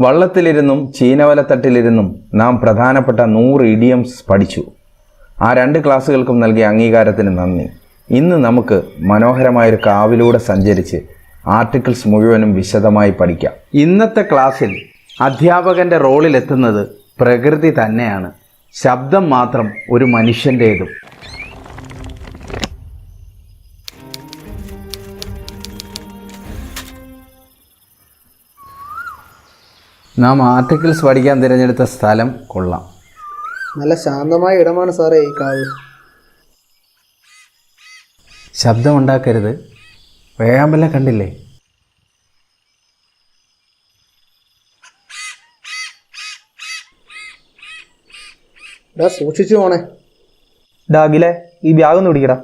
വള്ളത്തിലിരുന്നും ചീനവലത്തട്ടിലിരുന്നും നാം പ്രധാനപ്പെട്ട നൂറ് ഇഡിയംസ് പഠിച്ചു. ആ രണ്ട് ക്ലാസ്സുകൾക്കും നൽകിയ അംഗീകാരത്തിന് നന്ദി. ഇന്ന് നമുക്ക് മനോഹരമായൊരു കാവിലൂടെ സഞ്ചരിച്ച് ആർട്ടിക്കിൾസ് മുഴുവനും വിശദമായി പഠിക്കാം. ഇന്നത്തെ ക്ലാസ്സിൽ അധ്യാപകന്റെ റോളിലെത്തുന്നത് പ്രകൃതി തന്നെയാണ്. ശബ്ദം മാത്രം ഒരു മനുഷ്യന്റേതും നാം ആർട്ടിക്കിൾസ് പഠിക്കാൻ തിരഞ്ഞെടുത്ത സ്ഥലം കൊള്ളാം. നല്ല ശാന്തമായ ഇടമാണ് സാറേ ഈ കാവ്. ശബ്ദമുണ്ടാക്കരുത്. വേഴാമ്പലം കണ്ടില്ലേ? ഡാ സൂക്ഷിച്ചു പോണേ. ഡാഗിലെ ഈ ബാഗ് ഒന്ന് പിടിക്കടാ.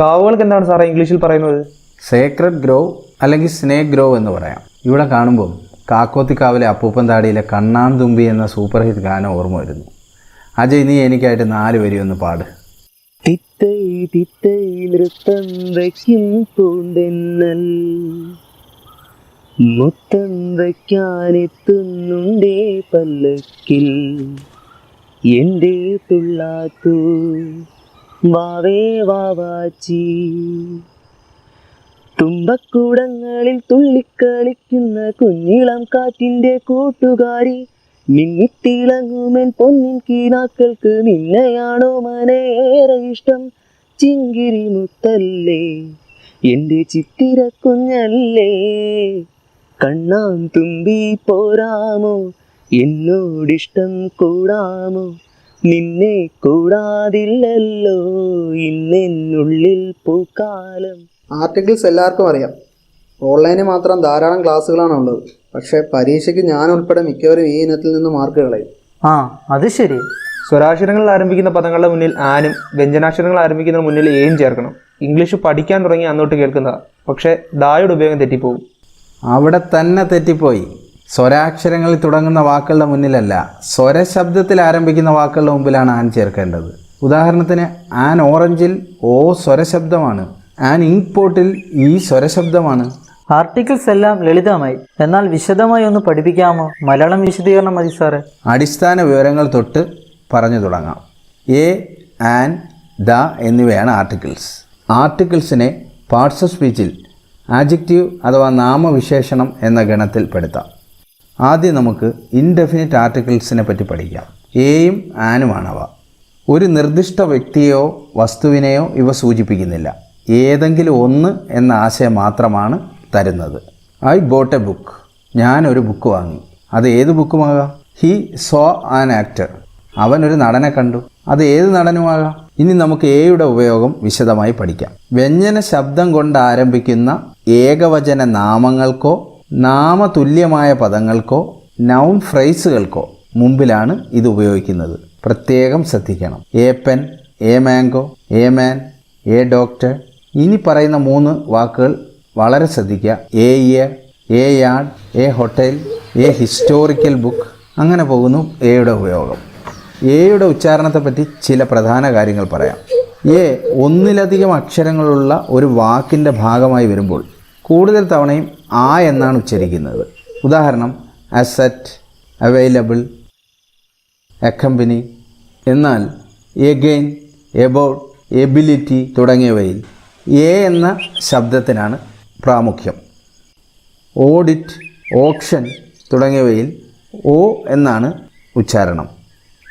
കാവുകൾക്ക് എന്താണ് സാറേ ഇംഗ്ലീഷിൽ പറയുന്നത്? സേക്രഡ് ഗ്രോവ് അല്ലെങ്കിൽ സ്നേക് ഗ്രോവ് എന്ന് പറയാം. ഇവിടെ കാണുമ്പം കാക്കോത്തിക്കാവിലെ അപ്പൂപ്പൻ താടിയിലെ കണ്ണാൻ എന്ന സൂപ്പർ ഹിറ്റ് ഗാനം ഓർമ്മ വരുന്നു. അജയ് നീ എനിക്കായിട്ട് നാല് വരി ഒന്ന് പാട്. തിത്തൈ തിത്തൈ നൃത്തം വയ്ക്കും പൂന്തെന്നൽ മുത്തം വയ്ക്കാനെത്തുന്നുണ്ടേ പല്ലക്കിൽ. എന്റെ തുള്ളാത്തു വാവേ വാവാച്ചി. തുമ്പക്കൂടങ്ങളിൽ തുള്ളിക്കളിക്കുന്ന കുഞ്ഞിളം കാറ്റിന്റെ കൂട്ടുകാരി. മിന്നിത്തിളങ്ങുമെൻ പൊന്നിൻ കീനാക്കൾക്ക് നിന്നെയാണോ മനേറെ ഇഷ്ടം? ചിങ്കിരി മുത്തല്ലേ എന്റെ ചിത്തിര കുഞ്ഞല്ലേ. കണ്ണാൻ തുമ്പി പോരാമോ? എന്നോടിഷ്ടം കൂടാമോ? നിന്നെ കൂടാതില്ലല്ലോ ഇന്നെന്നുള്ളിൽ പൂക്കാലം. ആർട്ടിക്കിൾസ് എല്ലാവർക്കും അറിയാം. ഓൺലൈനിൽ മാത്രം ധാരാളം ക്ലാസ്സുകളാണ് ഉള്ളത്. പക്ഷേ പരീക്ഷയ്ക്ക് ഞാൻ ഉൾപ്പെടെ മിക്കവരും ഈ ഇനത്തിൽ നിന്ന് മാർക്ക് കളയും. ആ അത് ശരി. സ്വരാക്ഷരങ്ങളിൽ ആരംഭിക്കുന്ന പദങ്ങളുടെ മുന്നിൽ ആനും വ്യഞ്ജനാക്ഷരങ്ങൾ ആരംഭിക്കുന്ന മുന്നിൽ ഏയും ചേർക്കണം. ഇംഗ്ലീഷ് പഠിക്കാൻ തുടങ്ങി അന്നോട്ട് കേൾക്കുന്നതാ പക്ഷേ ദായുടെ ഉപയോഗം തെറ്റിപ്പോവും അവിടെ തന്നെ തെറ്റിപ്പോയി. സ്വരാക്ഷരങ്ങളിൽ തുടങ്ങുന്ന വാക്കുകളുടെ മുന്നിലല്ല സ്വരശബ്ദത്തിൽ ആരംഭിക്കുന്ന വാക്കുകളുടെ മുമ്പിലാണ് ആൻ ചേർക്കേണ്ടത്. ഉദാഹരണത്തിന് ആൻ ഓറഞ്ചിൽ ഓ സ്വരശബ്ദമാണ് ആൻ ഇങ്ക് പോട്ടിൽ ഈ സ്വരശബ്ദമാണ്. ആർട്ടിക്കിൾസ് എല്ലാം ലളിതമായി. എന്നാൽ വിശദമായി ഒന്ന് പഠിപ്പിക്കാമോ? മലയാളം വിശദീകരണം മതി സാറേ. അടിസ്ഥാന വിവരങ്ങൾ തൊട്ട് പറഞ്ഞു തുടങ്ങാം. എ ആൻ ദ എന്നിവയാണ് ആർട്ടിക്കിൾസ്. ആർട്ടിക്കിൾസിനെ പാർട്സ് ഓഫ് സ്പീച്ചിൽ ആജക്റ്റീവ് അഥവാ നാമവിശേഷണം എന്ന ഗണത്തിൽ പെടുത്താം. ആദ്യം നമുക്ക് ഇൻഡെഫിനിറ്റ് ആർട്ടിക്കിൾസിനെ പറ്റി പഠിക്കാം. എയും ആനുമാണവ. ഒരു നിർദ്ദിഷ്ട വ്യക്തിയെയോ വസ്തുവിനെയോ ഇവ സൂചിപ്പിക്കുന്നില്ല. ഏതെങ്കിലും ഒന്ന് എന്ന ആശയം മാത്രമാണ് തരുന്നത്. I bought a book. ഞാനൊരു ബുക്ക് വാങ്ങി. അത് ഏത് ബുക്കുമാകാം? He saw an actor. അവനൊരു നടനെ കണ്ടു. അത് ഏത് നടനുമാകാം? ഇനി നമുക്ക് എയുടെ ഉപയോഗം വിശദമായി പഠിക്കാം. വ്യഞ്ജന ശബ്ദം കൊണ്ട് ആരംഭിക്കുന്ന ഏകവചന നാമങ്ങൾക്കോ നാമതുല്യമായ പദങ്ങൾക്കോ നൗൺ ഫ്രൈസുകൾക്കോ മുമ്പിലാണ് ഇത് ഉപയോഗിക്കുന്നത്. പ്രത്യേകം ശ്രദ്ധിക്കണം. A pen a mango a man a doctor ഇനി പറയുന്ന മൂന്ന് വാക്കുകൾ വളരെ ശ്രദ്ധിക്കുക. A year a yard a hotel a historical book അങ്ങനെ പോകുന്നു എയുടെ ഉപയോഗം. എയുടെ ഉച്ചാരണത്തെപ്പറ്റി ചില പ്രധാന കാര്യങ്ങൾ പറയാം. എ ഒന്നിലധികം അക്ഷരങ്ങളുള്ള ഒരു വാക്കിന്റെ ഭാഗമായി വരുമ്പോൾ കൂടുതൽ തവണയും ആ എന്നാണ് ഉച്ചരിക്കുന്നത്. ഉദാഹരണം അസറ്റ് അവൈലബിൾ അക്കമ്പനി എന്നാൽ എഗെയിൻ എബൌട്ട് എബിലിറ്റി തുടങ്ങിയവയിൽ എ എന്ന ശബ്ദത്തിനാണ് പ്രാമുഖ്യം. ഓഡിറ്റ് ഓപ്ഷൻ തുടങ്ങിയവയിൽ ഒ എന്നാണ് ഉച്ചാരണം.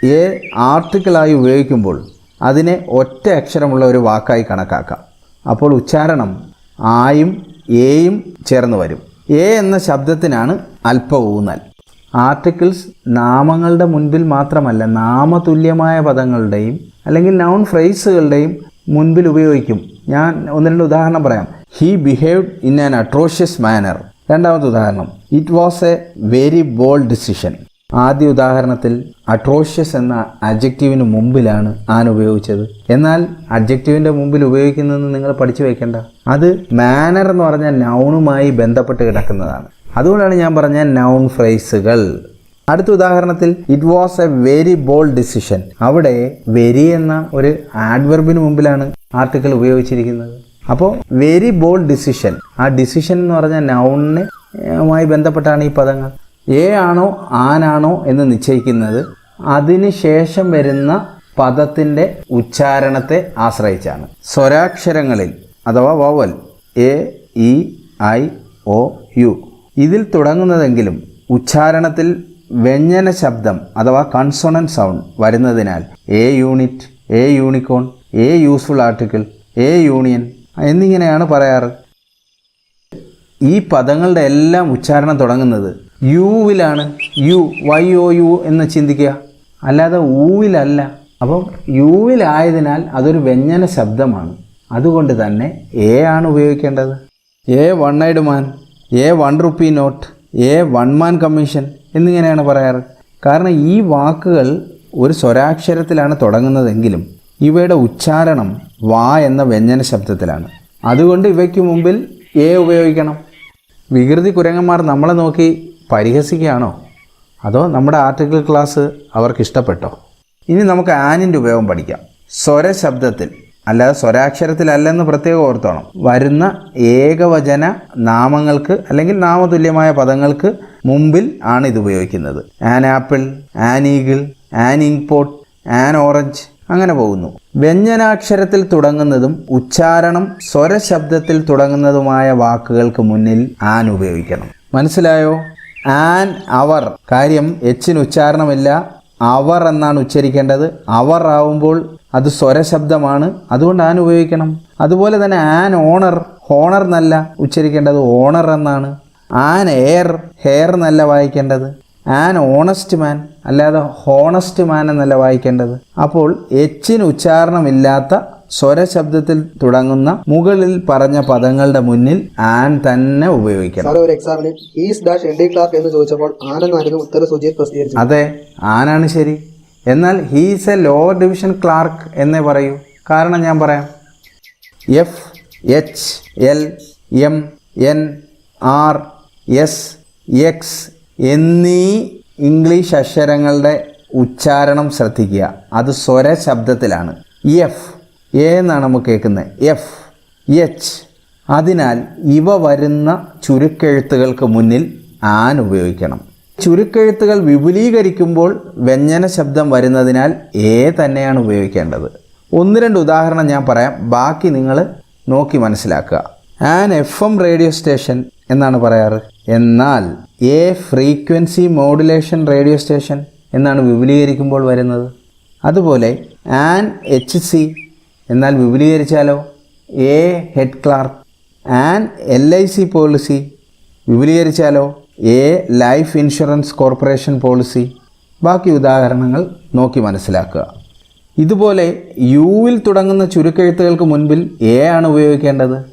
എ ആർട്ടിക്കിളായി ഉപയോഗിക്കുമ്പോൾ അതിനെ ഒറ്റ അക്ഷരമുള്ള ഒരു വാക്കായി കണക്കാക്കാം. അപ്പോൾ ഉച്ചാരണം ആയും എയും ചേർന്ന് വരും. എ എന്ന ശബ്ദത്തിനാണ് അല്പ ഊന്നൽ ആർട്ടിക്കിൾസ് നാമങ്ങളുടെ മുൻപിൽ മാത്രമല്ല നാമതുല്യമായ പദങ്ങളുടെയും അല്ലെങ്കിൽ നൗൺ ഫ്രേസുകളുടെയും മുൻപിൽ ഉപയോഗിക്കും. ഞാൻ ഒന്ന് രണ്ട് ഉദാഹരണം പറയാം. He behaved in an atrocious manner രണ്ടാമത്തെ ഉദാഹരണം. It was a very bold decision ആദ്യ ഉദാഹരണത്തിൽ അട്രോഷ്യസ് എന്ന അഡ്ജക്റ്റീവിന് മുമ്പിലാണ് ആൻ ഉപയോഗിച്ചത്. എന്നാൽ അഡ്ജക്റ്റീവിന്റെ മുമ്പിൽ ഉപയോഗിക്കുന്നതെന്ന് നിങ്ങൾ പഠിച്ചു വയ്ക്കേണ്ട അത് മാനർ എന്ന് പറഞ്ഞ നൗണുമായി ബന്ധപ്പെട്ട് കിടക്കുന്നതാണ്. അതുകൊണ്ടാണ് ഞാൻ പറഞ്ഞ നൗൺ ഫ്രേസുകൾ അടുത്ത ഉദാഹരണത്തിൽ it was a very bold decision അവിടെ വെരി എന്ന ഒരു ആഡ്വർബിന് മുമ്പിലാണ് ആർട്ടിക്കിൾ ഉപയോഗിച്ചിരിക്കുന്നത്. അപ്പോൾ വെരി ബോൾഡ് ഡിസിഷൻ ആ ഡിസിഷൻ എന്ന് പറഞ്ഞാൽ നൗണിനുമായി ബന്ധപ്പെട്ടാണ് ഈ പദങ്ങൾ. എ ആണോ ആനാണോ എന്ന് നിശ്ചയിക്കുന്നത് അതിന് ശേഷം വരുന്ന പദത്തിന്റെ ഉച്ചാരണത്തെ ആശ്രയിച്ചാണ്. സ്വരാക്ഷരങ്ങളിൽ അഥവാ vowel A E I O U ഇതിൽ തുടങ്ങുന്നതെങ്കിലും ഉച്ചാരണത്തിൽ വ്യഞ്ജന ശബ്ദം അഥവാ കൺസോണൻ സൗണ്ട് വരുന്നതിനാൽ a unit a unicorn a useful article a union എന്നിങ്ങനെയാണ് പറയാറ്. ഈ പദങ്ങളുടെ എല്ലാം ഉച്ചാരണം തുടങ്ങുന്നത് യുവിലാണ് യു വൈ ഒ യു എന്ന് ചിന്തിക്കുക. അല്ലാതെ ഊവിലല്ല അപ്പം യുവിലായതിനാൽ അതൊരു വ്യഞ്ജന ശബ്ദമാണ്. അതുകൊണ്ട് തന്നെ എ ആണ് ഉപയോഗിക്കേണ്ടത്. A one eyed man a one rupee note a one man commission എന്നിങ്ങനെയാണ് പറയാറ്? കാരണം ഈ വാക്കുകൾ ഒരു സ്വരാക്ഷരത്തിലാണ് തുടങ്ങുന്നതെങ്കിലും ഇവയുടെ ഉച്ചാരണം വാ എന്ന വ്യഞ്ജന ശബ്ദത്തിലാണ്. അതുകൊണ്ട് ഇവയ്ക്ക് മുമ്പിൽ എ ഉപയോഗിക്കണം. വികൃതി കുരങ്ങന്മാർ നമ്മളെ നോക്കി പരിഹസിക്കുകയാണോ? അതോ നമ്മുടെ ആർട്ടിക്കിൾ ക്ലാസ് അവർക്ക് ഇഷ്ടപ്പെട്ടോ? ഇനി നമുക്ക് ആനിന്റെ ഉപയോഗം പഠിക്കാം. സ്വരശബ്ദത്തിൽ അല്ലാതെ സ്വരാക്ഷരത്തിലല്ലെന്ന് പ്രത്യേകം ഓർത്തോണം. വരുന്ന ഏകവചന നാമങ്ങൾക്ക് അല്ലെങ്കിൽ നാമതുല്യമായ പദങ്ങൾക്ക് മുമ്പിൽ ആണ് ഇത് ഉപയോഗിക്കുന്നത്. An apple an eagle an inkpot an orange അങ്ങനെ പോകുന്നു. വ്യഞ്ജനാക്ഷരത്തിൽ തുടങ്ങുന്നതും ഉച്ചാരണം സ്വരശബ്ദത്തിൽ തുടങ്ങുന്നതുമായ വാക്കുകൾക്ക് മുന്നിൽ ആൻ ഉപയോഗിക്കണം. മനസ്സിലായോ? An hour. കാര്യം എച്ചിന് ഉച്ചാരണമില്ല. അവർ എന്നാണ് ഉച്ചരിക്കേണ്ടത്. അവർ ആവുമ്പോൾ അത് സ്വരശബ്ദമാണ് അതുകൊണ്ട് ആൻ ഉപയോഗിക്കണം. അതുപോലെ തന്നെ ആൻ ഓണർ. ഹോണർ എന്നല്ല ഉച്ചരിക്കേണ്ടത്. ഓണർ എന്നാണ്. ആൻ എയർ ഹെയർ എന്നല്ല വായിക്കേണ്ടത്. ആൻ ഓണസ്റ്റ് മാൻ അല്ലാതെ ഹോണസ്റ്റ് മാൻ എന്നല്ല വായിക്കേണ്ടത്. അപ്പോൾ എച്ചിന് ഉച്ചാരണമില്ലാത്ത സ്വരശബ്ദത്തിൽ തുടങ്ങുന്ന മുകളിൽ പറഞ്ഞ പദങ്ങളുടെ മുന്നിൽ ആൻ തന്നെ ഉപയോഗിക്കണം. ഒരു എക്സാമിന് ഈസ് ഡാഷ് എൻഡി ഡി ക്ലാർക്ക് എന്ന് ചോദിച്ചപ്പോൾ ആനെന്നായിരുന്നു ഉത്തര സൂചിയിൽ പ്രസിദ്ധീകരിച്ചത് അതെ ആനാണ് ശരി. എന്നാൽ he's a lower division clerk എന്നേ പറയൂ. കാരണം ഞാൻ പറയാം. F H L M N R S X എന്നീ ഇംഗ്ലീഷ് അക്ഷരങ്ങളുടെ ഉച്ചാരണം ശ്രദ്ധിക്കുക. അത് സ്വര ശബ്ദത്തിലാണ്. എഫ് എ എന്നാണ് നമുക്ക് കേൾക്കുന്നത്. എഫ് എച്ച് അതിനാൽ ഇവ വരുന്ന ചുരുക്കെഴുത്തുകൾക്ക് മുന്നിൽ ആൻ ഉപയോഗിക്കണം. ചുരുക്കെഴുത്തുകൾ വിപുലീകരിക്കുമ്പോൾ വ്യഞ്ജന ശബ്ദം വരുന്നതിനാൽ എ തന്നെയാണ് ഉപയോഗിക്കേണ്ടത്. ഒന്ന് രണ്ട് ഉദാഹരണം ഞാൻ പറയാം. ബാക്കി നിങ്ങൾ നോക്കി മനസ്സിലാക്കുക. An F M radio station എന്നാണ് പറയാറ്. എന്നാൽ a frequency modulation radio station എന്നാണ് വിപുലീകരിക്കുമ്പോൾ വരുന്നത്. അതുപോലെ ആൻ എച്ച് സി എന്നാൽ വിപുലീകരിച്ചാലോ? A head clerk an L I C policy വിപുലീകരിച്ചാലോ? A life insurance corporation policy ബാക്കി ഉദാഹരണങ്ങൾ നോക്കി മനസ്സിലാക്കുക. ഇതുപോലെ യുവിൽ തുടങ്ങുന്ന ചുരുക്കെഴുത്തുകൾക്ക് മുൻപിൽ എ ആണ് ഉപയോഗിക്കേണ്ടത്.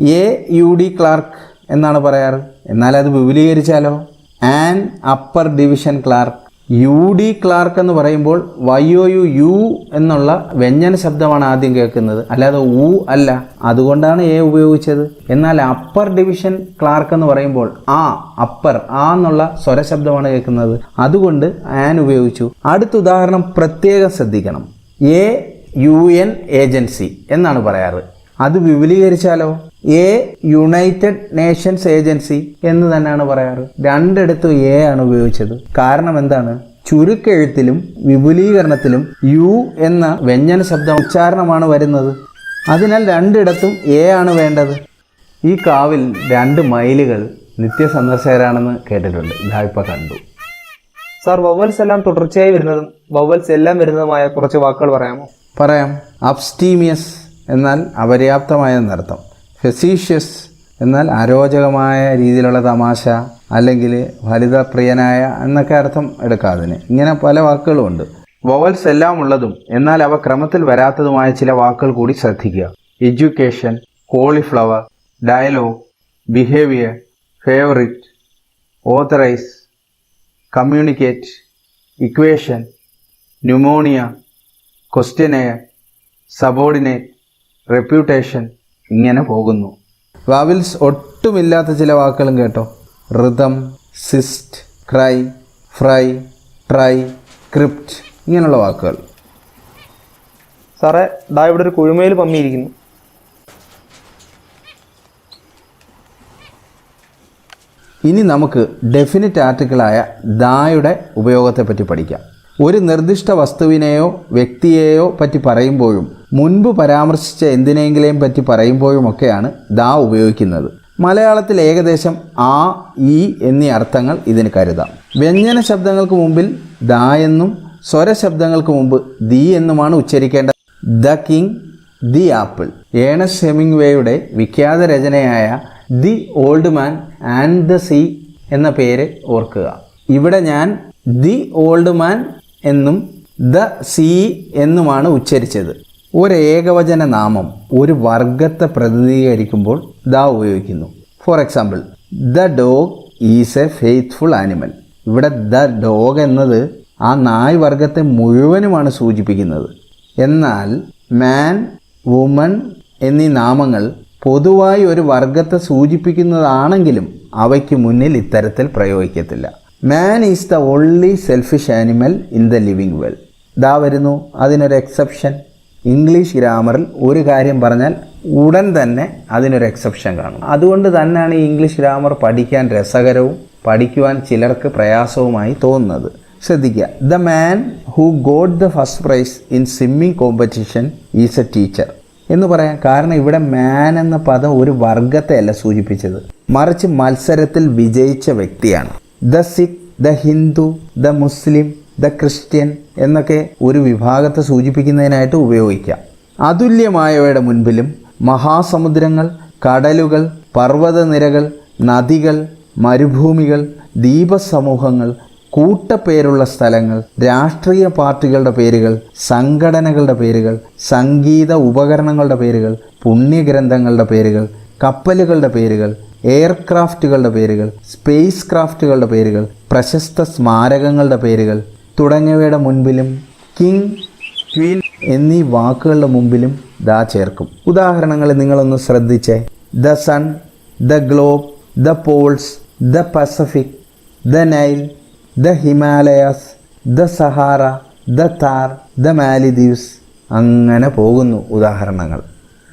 എ യു ഡി ക്ലാർക്ക് എന്നാണ് പറയാറ്. എന്നാൽ അത് വിപുലീകരിച്ചാലോ? An upper division clerk. U D clerk എന്ന് പറയുമ്പോൾ വൈ ഒ യു യു എന്നുള്ള വ്യഞ്ജന ശബ്ദമാണ് ആദ്യം കേൾക്കുന്നത്. അല്ലാതെ ഉ അല്ല. അതുകൊണ്ടാണ് എ ഉപയോഗിച്ചത്. എന്നാൽ അപ്പർ ഡിവിഷൻ ക്ലാർക്ക് എന്ന് പറയുമ്പോൾ ആ അപ്പർ ആ എന്നുള്ള സ്വരശബ്ദമാണ് കേൾക്കുന്നത്. അതുകൊണ്ട് ആൻ ഉപയോഗിച്ചു. അടുത്ത ഉദാഹരണം പ്രത്യേകം ശ്രദ്ധിക്കണം. എ യു എൻ ഏജൻസി എന്നാണ് പറയാറ്. അത് വിപുലീകരിച്ചാലോ? എ യുണൈറ്റഡ് നേഷൻസ് ഏജൻസി എന്ന് തന്നെയാണ് പറയാറ്. രണ്ടിടത്തും എ ആണ് ഉപയോഗിച്ചത്. കാരണം എന്താണ്? ചുരുക്കെഴുത്തിലും വിപുലീകരണത്തിലും യു എന്ന വ്യഞ്ജന ശബ്ദം ഉച്ചാരണമാണ് വരുന്നത്. അതിനാൽ രണ്ടിടത്തും എ ആണ് വേണ്ടത്. ഈ കാവിൽ രണ്ട് മയിലുകൾ നിത്യസന്ദർശകരാണെന്ന് കേട്ടിട്ടുണ്ട്. ഇതായിപ്പ കണ്ടു. സാർ വവൽസ് എല്ലാം തുടർച്ചയായി വരുന്നതും വവൽസ് എല്ലാം വരുന്നതുമായ കുറച്ച് വാക്കുകൾ പറയാമോ? പറയാം. അപ്സ്റ്റീമിയസ് എന്നാൽ അപര്യാപ്തമായ എന്നർത്ഥം. ഫെസീഷ്യസ് എന്നാൽ അരോചകമായ രീതിയിലുള്ള തമാശ അല്ലെങ്കിൽ ഫലിതപ്രിയനായ എന്നൊക്കെ അർത്ഥം എടുക്കാം അതിന് ഇങ്ങനെ പല വാക്കുകളും ഉണ്ട്. വവൽസ് എല്ലാം ഉള്ളതും എന്നാൽ അവ ക്രമത്തിൽ വരാത്തതുമായ ചില വാക്കുകൾ കൂടി ശ്രദ്ധിക്കുക. Education cauliflower dialogue behaviour favourite authorise communicate equation pneumonia questionnaire subordinate reputation ഇങ്ങനെ പോകുന്നു. വാവിൽസ് ഒട്ടുമില്ലാത്ത ചില വാക്കുകളും കേട്ടോ. Rhythm cyst cry fry try crypt ഇങ്ങനെയുള്ള വാക്കുകൾ. സാറേ ഡാ ഇവിടെ ഒരു കുഴിമയിൽ പമ്മിയിരിക്കുന്നു. ഇനി നമുക്ക് ഡെഫിനിറ്റ് ആർട്ടിക്കിളായ ദായുടെ ഉപയോഗത്തെപ്പറ്റി പഠിക്കാം. ഒരു നിർദ്ദിഷ്ട വസ്തുവിനെയോ വ്യക്തിയെയോ പറ്റി പറയുമ്പോഴും മുൻപ് പരാമർശിച്ച എന്തിനെങ്കിലെയും പറ്റി പറയുമ്പോഴുമൊക്കെയാണ് ദാ ഉപയോഗിക്കുന്നത്. മലയാളത്തിൽ ഏകദേശം ആ ഈ എന്നീ അർത്ഥങ്ങൾ ഇതിന് കരുതാം. വ്യഞ്ജന ശബ്ദങ്ങൾക്ക് മുമ്പിൽ ദാ എന്നും സ്വരശബ്ദങ്ങൾക്ക് മുമ്പ് ദി എന്നുമാണ് ഉച്ചരിക്കേണ്ടത്. The king the apple. Ernest ഹെമിംഗ്വേയുടെ വിഖ്യാത രചനയായ the old man and the sea എന്ന പേര് ഓർക്കുക. ഇവിടെ ഞാൻ ദി ഓൾഡ് മാൻ എന്നും ദ സീ എന്നുമാണ് ഉച്ചരിച്ചത്. ഒരു ഏകവചന നാമം ഒരു വർഗത്തെ പ്രതിനിധീകരിക്കുമ്പോൾ ദ ഉപയോഗിക്കുന്നു. For example the dog is a faithful animal ഇവിടെ ദ ഡോഗ് എന്നത് ആ നായ് വർഗത്തെ മുഴുവനുമാണ് സൂചിപ്പിക്കുന്നത്. എന്നാൽ മാൻ വുമൺ എന്നീ നാമങ്ങൾ പൊതുവായി ഒരു വർഗത്തെ സൂചിപ്പിക്കുന്നതാണെങ്കിലും അവയ്ക്ക് മുന്നിൽ ഇത്തരത്തിൽ പ്രയോഗിക്കത്തില്ല. Man is the only selfish animal in the living world ദാ വരുന്നു. അതിനൊരു എക്സെപ്ഷൻ ഇംഗ്ലീഷ് ഗ്രാമറിൽ ഒരു കാര്യം പറഞ്ഞാൽ ഉടൻ തന്നെ അതിനൊരു എക്സെപ്ഷൻ കാണും. അതുകൊണ്ട് തന്നെയാണ് ഈ ഇംഗ്ലീഷ് ഗ്രാമർ പഠിക്കാൻ രസകരവും പഠിക്കുവാൻ ചിലർക്ക് പ്രയാസവുമായി തോന്നുന്നത്. ശ്രദ്ധിക്കുക the man who got the first prize in swimming competition is a teacher എന്ന് പറയാം കാരണം ഇവിടെ മാൻ എന്ന പദം ഒരു വർഗത്തെയല്ല സൂചിപ്പിച്ചത്. മറിച്ച് മത്സരത്തിൽ വിജയിച്ച വ്യക്തിയാണ്. The Sikh the Hindu the Muslim the Christian എന്നൊക്കെ ഒരു വിഭാഗത്തെ സൂചിപ്പിക്കുന്നതിനായിട്ട് ഉപയോഗിക്കാം. അതുല്യമായവയുടെ മുൻപിലും മഹാസമുദ്രങ്ങൾ കടലുകൾ പർവതനിരകൾ നദികൾ മരുഭൂമികൾ ദ്വീപസമൂഹങ്ങൾ കൂട്ടപ്പേരുള്ള സ്ഥലങ്ങൾ രാഷ്ട്രീയ പാർട്ടികളുടെ പേരുകൾ സംഘടനകളുടെ പേരുകൾ സംഗീത ഉപകരണങ്ങളുടെ പേരുകൾ പുണ്യഗ്രന്ഥങ്ങളുടെ പേരുകൾ കപ്പലുകളുടെ പേരുകൾ എയർക്രാഫ്റ്റുകളുടെ പേരുകൾ സ്പേസ് ക്രാഫ്റ്റുകളുടെ പേരുകൾ പ്രശസ്ത സ്മാരകങ്ങളുടെ പേരുകൾ തുടങ്ങിയവയുടെ മുൻപിലും കിങ് ക്വീൻ എന്നീ വാക്കുകളുടെ മുമ്പിലും ദാ ചേർക്കും. ഉദാഹരണങ്ങൾ നിങ്ങളൊന്ന് ശ്രദ്ധിച്ചേ. The sun the globe the poles the Pacific the Nile the Himalayas the Sahara the Thar the Maldives. അങ്ങനെ പോകുന്നു ഉദാഹരണങ്ങൾ.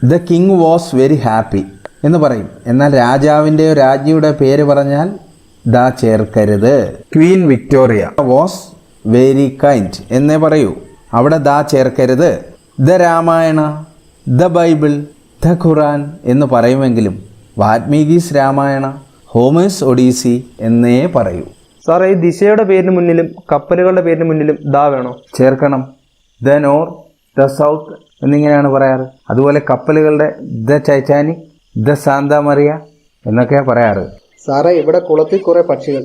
The king was very happy എന്ന് പറയും. എന്നാൽ രാജാവിന്റെയോ രാജ്ഞിയുടെ പേര് പറഞ്ഞാൽ ദാ ചേർക്കരുത്. Queen Victoria was very kind എന്നേ പറയൂ. അവിടെ ദാ ചേർക്കരുത്. The Ramayana the Bible the Quran എന്ന് പറയുമെങ്കിലും വാൽമീകീസ് രാമായണ ഹോമേഴ്സ് ഒഡീസി എന്നേ പറയൂ. സാറേ ഈ ദിശയുടെ പേരിന് മുന്നിലും കപ്പലുകളുടെ പേരിന് മുന്നിലും ദാ വേണോ? ചേർക്കണം. ദ നോർത്ത് ദ സൗത്ത് എന്നിങ്ങനെയാണ് പറയാറ്. അതുപോലെ കപ്പലുകളുടെ the Titanic the Santa Maria എന്നൊക്കെയാണ് പറയാറ്. സാറേ ഇവിടെ കുളത്തിൽ കുറേ പക്ഷികൾ.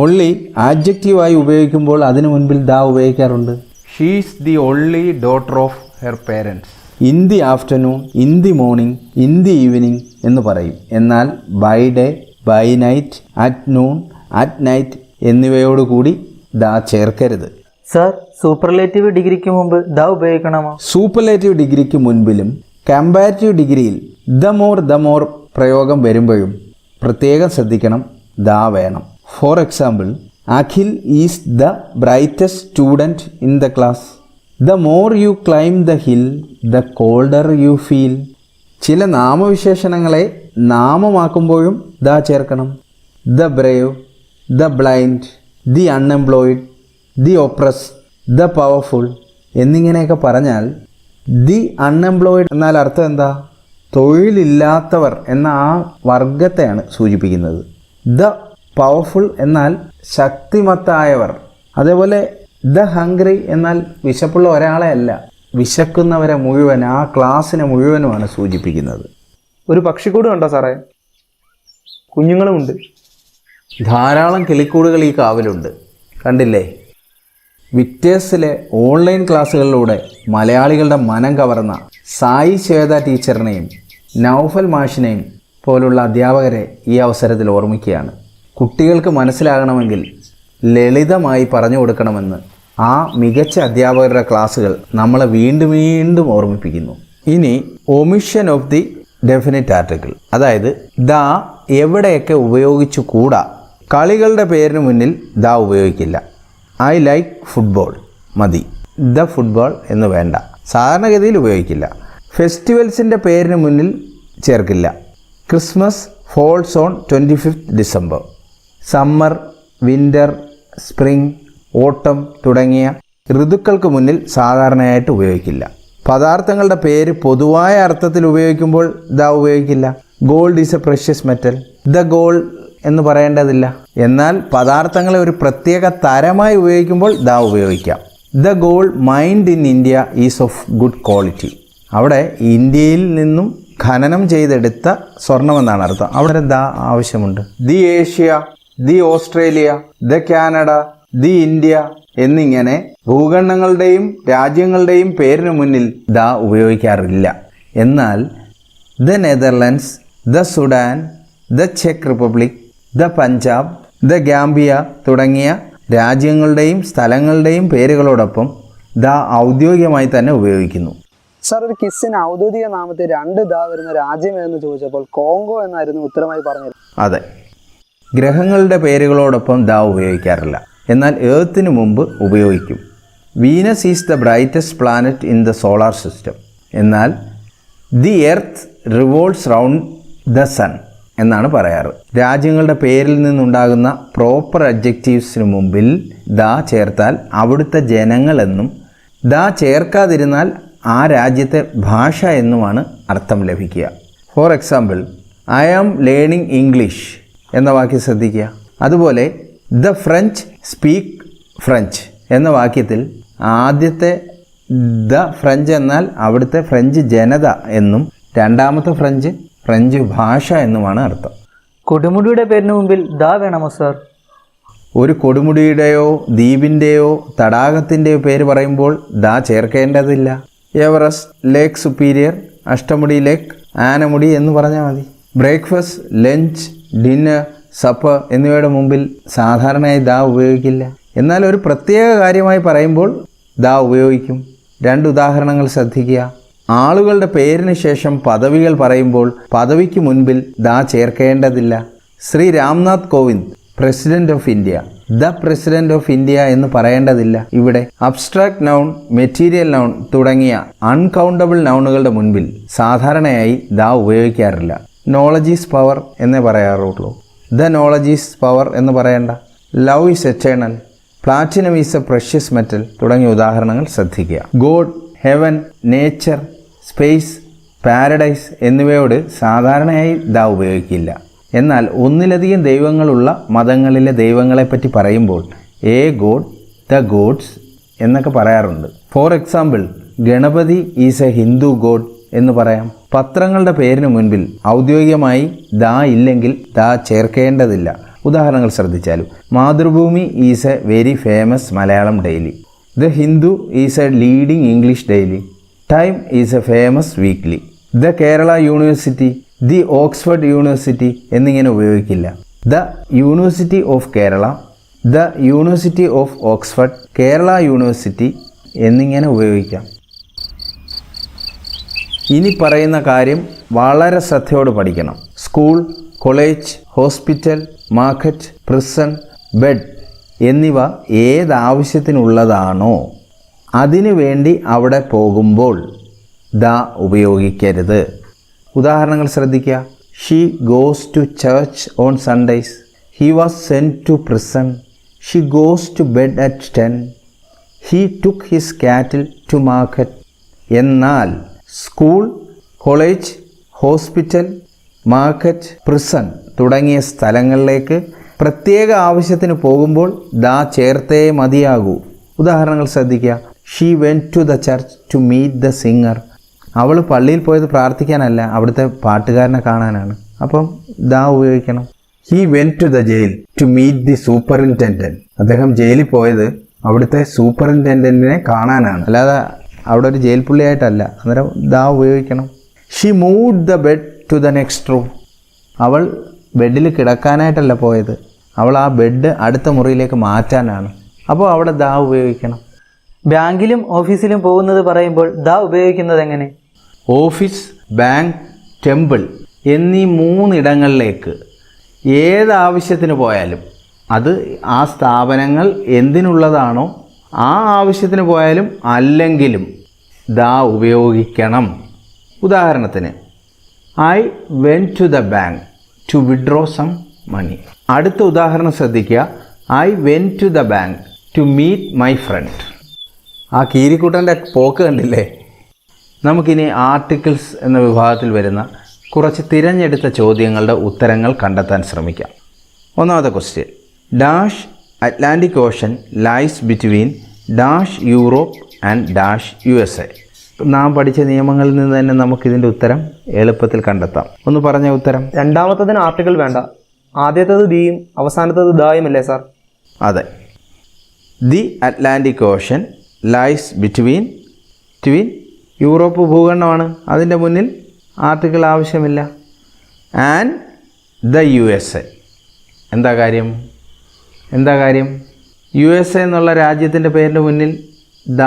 ഒള്ളി ആബ്ജക്റ്റീവായി ഉപയോഗിക്കുമ്പോൾ അതിനു മുൻപിൽ ദാ ഉപയോഗിക്കാറുണ്ട്. She's the only daughter of her parents in the afternoon in the morning in the evening എന്ന് പറയും. എന്നാൽ by day by night at noon at night എന്നിവയോടുകൂടി the ചേർക്കരുത്. സർ സൂപ്പർലേറ്റീവ് ഡിഗ്രിക്ക് മുമ്പ് ദ ഉപയോഗിക്കണമോ? സൂപ്പർലേറ്റീവ് ഡിഗ്രിക്ക് മുൻപിലും കമ്പാരിറ്റീവ് ഡിഗ്രിയിൽ ദ മോർ ദ മോർ പ്രയോഗം വരുമ്പോഴും പ്രത്യേകം ശ്രദ്ധിക്കണം ദാ വേണം. For example Akhil is the brightest student in the class the more you climb the hill the colder you feel ചില നാമവിശേഷണങ്ങളെ നാമമാക്കുമ്പോഴും ദ ചേർക്കണം. The brave the blind the unemployed the oppressed the powerful എന്നിങ്ങനെയൊക്കെ പറഞ്ഞാൽ the unemployed എന്നാൽ അർത്ഥം എന്താ? തൊഴിലില്ലാത്തവർ എന്ന ആ വർഗത്തെയാണ് സൂചിപ്പിക്കുന്നത്. ദ പവർഫുൾ എന്നാൽ ശക്തിമത്തായവർ. അതേപോലെ ദ ഹംഗ്രി എന്നാൽ വിശപ്പുള്ള ഒരാളെ അല്ല. വിശക്കുന്നവരെ മുഴുവൻ ആ ക്ലാസ്സിനെ മുഴുവനുമാണ് സൂചിപ്പിക്കുന്നത്. ഒരു പക്ഷിക്കൂട് ഉണ്ടോ സാറേ? കുഞ്ഞുങ്ങളുമുണ്ട്. ധാരാളം കിളിക്കൂടുകൾ ഈ കാവിലുണ്ട്. കണ്ടില്ലേ? വിക്ടേഴ്സിലെ ഓൺലൈൻ ക്ലാസ്സുകളിലൂടെ മലയാളികളുടെ മനം കവർന്ന സായി ശ്വേത ടീച്ചറിനെയും നൗഫൽ മാഷിനെയും പോലുള്ള അധ്യാപകരെ ഈ അവസരത്തിൽ ഓർമ്മിക്കുകയാണ്. കുട്ടികൾക്ക് മനസ്സിലാകണമെങ്കിൽ ലളിതമായി പറഞ്ഞു കൊടുക്കണമെന്ന് ആ മികച്ച അധ്യാപകരുടെ ക്ലാസ്സുകൾ നമ്മളെ വീണ്ടും വീണ്ടും ഓർമ്മിപ്പിക്കുന്നു. ഇനി omission of the definite article അതായത് ദ എവിടെയൊക്കെ ഉപയോഗിച്ചു കൂടാ. കളികളുടെ പേരിന് മുന്നിൽ ദ ഉപയോഗിക്കില്ല. I like football. മതി. ദ ഫുട്ബോൾ എന്ന് വേണ്ട. സാധാരണഗതിയിൽ ഉപയോഗിക്കില്ല. ഫെസ്റ്റിവൽസിന്റെ പേരിന് മുന്നിൽ ചേർക്കില്ല. Christmas falls on twenty fifth December. Summer winter spring autumn തുടങ്ങിയ ഋതുക്കൾക്ക് മുന്നിൽ സാധാരണയായിട്ട് ഉപയോഗിക്കില്ല. പദാർത്ഥങ്ങളുടെ പേര് പൊതുവായ അർത്ഥത്തിൽ ഉപയോഗിക്കുമ്പോൾ ഇതാ ഉപയോഗിക്കില്ല. Gold is a precious metal. The gold എന്ന് പറയേണ്ടതില്ല. എന്നാൽ പദാർത്ഥങ്ങളെ ഒരു പ്രത്യേക തരമായി ഉപയോഗിക്കുമ്പോൾ ദ ഉപയോഗിക്കാം. The gold mined in India is of good quality. അവിടെ ഇന്ത്യയിൽ നിന്നും ഖനനം ചെയ്തെടുത്ത സ്വർണമെന്നാണ് അർത്ഥം. അവിടെ ദ ആവശ്യമുണ്ട്. The Asia the Australia the Canada the India എന്നിങ്ങനെ ഭൂഖണ്ഡങ്ങളുടെയും രാജ്യങ്ങളുടെയും പേരിനു മുന്നിൽ ദ ഉപയോഗിക്കാറില്ല. എന്നാൽ the Netherlands the Sudan the check Republic the Punjab the Gambia തുടങ്ങിയ രാജ്യങ്ങളുടെയും സ്ഥലങ്ങളുടെയും പേരുകളോടൊപ്പം ദ ഔദ്യോഗികമായി തന്നെ ഉപയോഗിക്കുന്നു. സർ ഒരു കിസ്സിന് ഔദ്യോഗിക നാമത്തെ രണ്ട് ദ വരുന്ന രാജ്യം എന്ന് ചോദിച്ചപ്പോൾ കോങ്കോ എന്നായിരുന്നു ഉത്തരമായി പറഞ്ഞത്. അതെ. ഗ്രഹങ്ങളുടെ പേരുകളോടൊപ്പം ദ ഉപയോഗിക്കാറില്ല. എന്നാൽ ഏത്തിനു മുമ്പ് ഉപയോഗിക്കും. Venus is the brightest planet in the solar system. എന്നാൽ the earth revolves round the sun എന്നാണ് പറയാറ്. രാജ്യങ്ങളുടെ പേരിൽ നിന്നുണ്ടാകുന്ന പ്രോപ്പർ അഡ്ജക്റ്റീവ്സിന് മുമ്പിൽ ദ ചേർത്താൽ അവിടുത്തെ ജനങ്ങളെന്നും ദ ചേർക്കാതിരുന്നാൽ ആ രാജ്യത്തെ ഭാഷ എന്നുമാണ് അർത്ഥം ലഭിക്കുക. For example I am learning English. എന്ന വാക്യം ശ്രദ്ധിക്കുക. അതുപോലെ ദ ഫ്രഞ്ച് സ്പീക്ക് ഫ്രഞ്ച് എന്ന വാക്യത്തിൽ ആദ്യത്തെ ദ ഫ്രഞ്ച് എന്നാൽ അവിടുത്തെ ഫ്രഞ്ച് ജനത എന്നും രണ്ടാമത്തെ ഫ്രഞ്ച് ഫ്രഞ്ച് ഭാഷ എന്നുമാണ് അർത്ഥം. കൊടുമുടിയുടെ പേരിന് മുമ്പിൽ ദ വേണമോ സർ? ഒരു കൊടുമുടിയുടെയോ ദ്വീപിന്റെയോ തടാകത്തിന്റെയോ പേര് പറയുമ്പോൾ the ചേർക്കേണ്ടതില്ല. Everest lake Superior Ashtamudi lake Anamudi എന്ന് പറഞ്ഞാൽ മതി. ബ്രേക്ക്ഫാസ്റ്റ് ലഞ്ച് ഡിന്നർ സപ്പ് എന്നിവയുടെ മുമ്പിൽ സാധാരണയായി ദാ ഉപയോഗിക്കില്ല. എന്നാൽ ഒരു പ്രത്യേക കാര്യമായി പറയുമ്പോൾ ദാ ഉപയോഗിക്കും. രണ്ട് ഉദാഹരണങ്ങൾ ശ്രദ്ധിക്കുക. ആളുകളുടെ പേരിന് ശേഷം പദവികൾ പറയുമ്പോൾ പദവിക്ക് മുൻപിൽ the ചേർക്കേണ്ടതില്ല. Shri Ramnath Kovind president of India. The president of India എന്ന് പറയേണ്ടതില്ല. ഇവിടെ അബ്സ്ട്രാക്ട് നൗൺ മെറ്റീരിയൽ നൗൺ തുടങ്ങിയ അൺകൗണ്ടബിൾ നൗണുകളുടെ മുൻപിൽ സാധാരണയായി ദാ ഉപയോഗിക്കാറില്ല. നോളജ് ഈസ് പവർ എന്നേ പറയാറുള്ളൂ. ദ നോളജ് ഈസ് പവർ എന്ന് പറയേണ്ട. Love is eternal platinum is a precious metal തുടങ്ങിയ ഉദാഹരണങ്ങൾ ശ്രദ്ധിക്കുക. God heaven nature space paradise എന്നിവയോട് സാധാരണയായി ദ ഉപയോഗിക്കില്ല. എന്നാൽ ഒന്നിലധികം ദൈവങ്ങളുള്ള മതങ്ങളിലെ ദൈവങ്ങളെപ്പറ്റി പറയുമ്പോൾ എ ഗോഡ് ദ ഗോഡ്സ് എന്നൊക്കെ പറയാറുണ്ട്. For example Ganapati is a Hindu god എന്ന് പറയാം. പത്രങ്ങളുടെ പേരിന് മുൻപിൽ ഔദ്യോഗികമായി ദാ ഇല്ലെങ്കിൽ ദാ ചേർക്കേണ്ടതില്ല. ഉദാഹരണങ്ങൾ ശ്രദ്ധിച്ചാലും. Mathrubhumi is a very famous Malayalam daily. The Hindu is a leading English daily. Time is a famous weekly the Kerala university the Oxford university എന്നിങ്ങനെ ഉപയോഗിക്കില്ല. The university of Kerala the university of Oxford Kerala university എന്നിങ്ങനെ ഉപയോഗിക്കാം. ഇനി പറയുന്ന കാര്യം വളരെ ശ്രദ്ധയോട് പഠിക്കണം. School college hospital market prison bed എന്നിവ ഏതാവശ്യത്തിനുള്ളതാണോ? അതിനു വേണ്ടി അവിടെ പോകുമ്പോൾ ദ ഉപയോഗിക്കരുത്. ഉദാഹരണങ്ങൾ ശ്രദ്ധിക്കുക. She goes to church on Sundays he was sent to prison she goes to bed at ten he took his cattle to market എന്നാൽ school college hospital market prison തുടങ്ങിയ സ്ഥലങ്ങളിലേക്ക് പ്രത്യേക ആവശ്യത്തിന് പോകുമ്പോൾ ദാ ചേർത്തേ മതിയാകൂ. ഉദാഹരണങ്ങൾ ശ്രദ്ധിക്കുക. She went to the church to meet the singer അവൾ പള്ളിയിൽ പോയത് പ്രാർത്ഥിക്കാനല്ല അവിടുത്തെ പാട്ടുകാരനെ കാണാനാണ്. അപ്പം ദാ ഉപയോഗിക്കണം. He went to the jail to meet the superintendent അദ്ദേഹം ജയിലിൽ പോയത് അവിടുത്തെ സൂപ്പറിന്റൻഡന്റിനെ കാണാനാണ്. അല്ലാതെ അവിടെ ഒരു ജയിൽ പുള്ളിയായിട്ടല്ല. അന്നേരം ദാ ഉപയോഗിക്കണം. She move the bed to the next room അവൾ ബെഡിൽ കിടക്കാനായിട്ടല്ല പോയത്. അവൾ ആ ബെഡ് അടുത്ത മുറിയിലേക്ക് മാറ്റാനാണ്. അപ്പോൾ അവിടെ ദാ ഉപയോഗിക്കണം. ബാങ്കിലും ഓഫീസിലും പോകുന്നത് പറയുമ്പോൾ ദാ ഉപയോഗിക്കുന്നത് എങ്ങനെ? ഓഫീസ് ബാങ്ക് ടെമ്പിൾ എന്നീ മൂന്നിടങ്ങളിലേക്ക് ഏതാവശ്യത്തിന് പോയാലും അത് ആ സ്ഥാപനങ്ങൾ എന്തിനുള്ളതാണോ ആ ആവശ്യത്തിന് പോയാലും അല്ലെങ്കിലും ദാ ഉപയോഗിക്കണം. ഉദാഹരണത്തിന് I went to the bank to withdraw some money അടുത്ത ഉദാഹരണം ശ്രദ്ധിക്കുക. I went to the bank to meet my friend ആ കീരിക്കൂട്ടന്റെ പോക്ക് കണ്ടില്ലേ? നമുക്കിനി ആർട്ടിക്കിൾസ് എന്ന വിഭാഗത്തിൽ വരുന്ന കുറച്ച് തിരഞ്ഞെടുത്ത ചോദ്യങ്ങളുടെ ഉത്തരങ്ങൾ കണ്ടെത്താൻ ശ്രമിക്കാം. ഒന്നാമത്തെ question dash Atlantic ocean lies between dash Europe and dash U S A നാം പഠിച്ച നിയമങ്ങളിൽ നിന്ന് തന്നെ നമുക്കിതിന്റെ ഉത്തരം എളുപ്പത്തിൽ കണ്ടെത്താം. ഒന്ന് പറഞ്ഞ ഉത്തരം. രണ്ടാമത്തതിന് ആർട്ടിക്കിൾ വേണ്ട. ആദ്യത്തത് ദിയും അവസാനത്തത് ദായും അല്ലേ സാർ? അതെ. The Atlantic ocean lies between tween Europe ഭൂഖണ്ഡമാണ്. അതിന്റെ മുന്നിൽ ആർട്ടിക്കിൾ ആവശ്യമില്ല. And the U S A എന്താ കാര്യം? എന്താ കാര്യം? യു എസ് എ എന്നുള്ള രാജ്യത്തിന്റെ പേരിന്റെ മുന്നിൽ ദ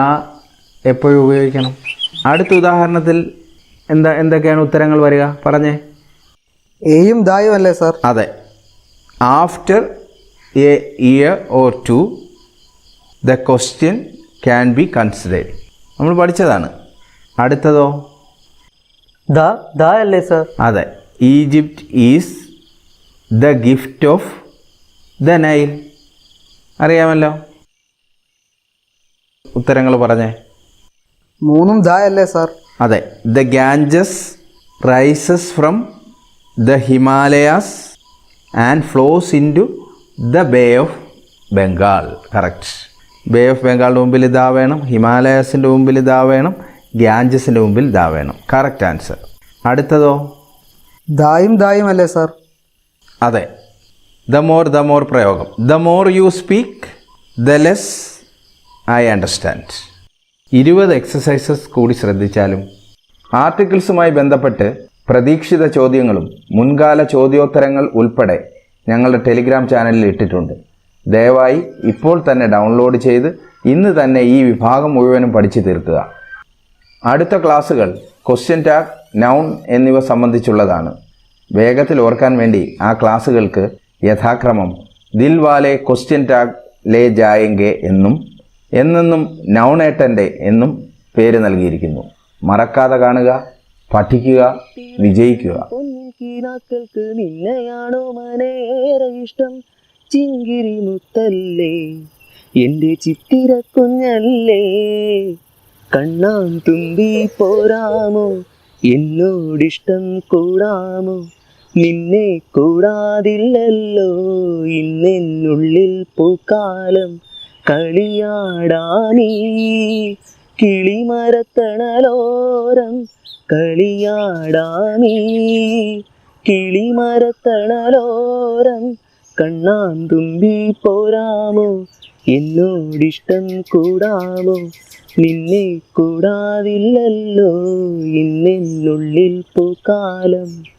എപ്പോഴും ഉപയോഗിക്കണം. അടുത്ത ഉദാഹരണത്തിൽ എന്താ എന്തൊക്കെയാണ് ഉത്തരങ്ങൾ വരിക? പറഞ്ഞേ. എയും ദായും അല്ലേ സാർ? അതെ. After a year or two the question can be considered. നമ്മൾ പഠിച്ചതാണ്. അടുത്തതോ? ദ ദ അല്ലേ സാർ? അതെ. Egypt is the gift of the Nile. അറിയാമല്ലോ. ഉത്തരങ്ങൾ പറഞ്ഞേ. മൂന്നും ദായല്ലേ അല്ലേ സാർ? അതെ. The Ganges rises from the Himalayas and flows into the bay of Bengal correct bay of ബംഗാളിന്റെ മുമ്പിൽ ഇതാ വേണം. ഹിമാലയാസിന്റെ മുമ്പിൽ ഇതാ വേണം. ഗാഞ്ചസിന്റെ മുമ്പിൽ ഇതാ വേണം. Correct answer അടുത്തതോ? ദായും ദായും അല്ലേ സാർ? അതെ. ദ മോർ ദ മോർ പ്രയോഗം. The more you speak the less I understand ഇരുപത് എക്സസൈസസ് കൂടി ശ്രദ്ധിച്ചാലും ആർട്ടിക്കിൾസുമായി ബന്ധപ്പെട്ട് പ്രതീക്ഷിത ചോദ്യങ്ങളും മുൻകാല ചോദ്യോത്തരങ്ങൾ ഉൾപ്പെടെ ഞങ്ങളുടെ ടെലിഗ്രാം ചാനലിൽ ഇട്ടിട്ടുണ്ട്. ദയവായി ഇപ്പോൾ തന്നെ ഡൗൺലോഡ് ചെയ്ത് ഇന്ന് തന്നെ ഈ വിഭാഗം മുഴുവനും പഠിച്ചു തീർക്കുക. അടുത്ത ക്ലാസ്സുകൾ ക്വസ്റ്റ്യൻ ടാഗ് നൗൺ എന്നിവ സംബന്ധിച്ചുള്ളതാണ്. വേഗത്തിൽ ഓർക്കാൻ വേണ്ടി ആ ക്ലാസ്സുകൾക്ക് യഥാക്രമം. ദിൽവാലെ ക്വസ്റ്റ്യൻ ടാഗ് ലേ ജായെങ്കെ എന്നും എന്നെന്നും നൗണേട്ടന്റെ എന്നും പേര് നൽകിയിരിക്കുന്നു. മറക്കാതെ കാണുക പഠിക്കുക വിജയിക്കുക. കീനാക്കൾക്ക് ചിങ്കിരി മുത്തല്ലേ എന്റെ ചിത്തിര കുഞ്ഞല്ലേ. കണ്ണാൻ തുമ്പി പോരാമോ? എന്നോടിഷ്ടം കൂടാമോ? നിന്നെ കൂടാതില്ലല്ലോ. ഇന്നെന്നുള്ളിൽ പൂക്കാലം കളിയാടാനീ കിളിമരത്തണലോരം കളിയാടാനീ കിളിമരത്തണലോരം കണ്ണാൻ തുമ്പി പോരാമോ? എന്നോടിഷ്ടം കൂടാമോ? നിന്നെ കൂടാതില്ലല്ലോ. ഇന്നെന്നുള്ളിൽ പൂക്കാലം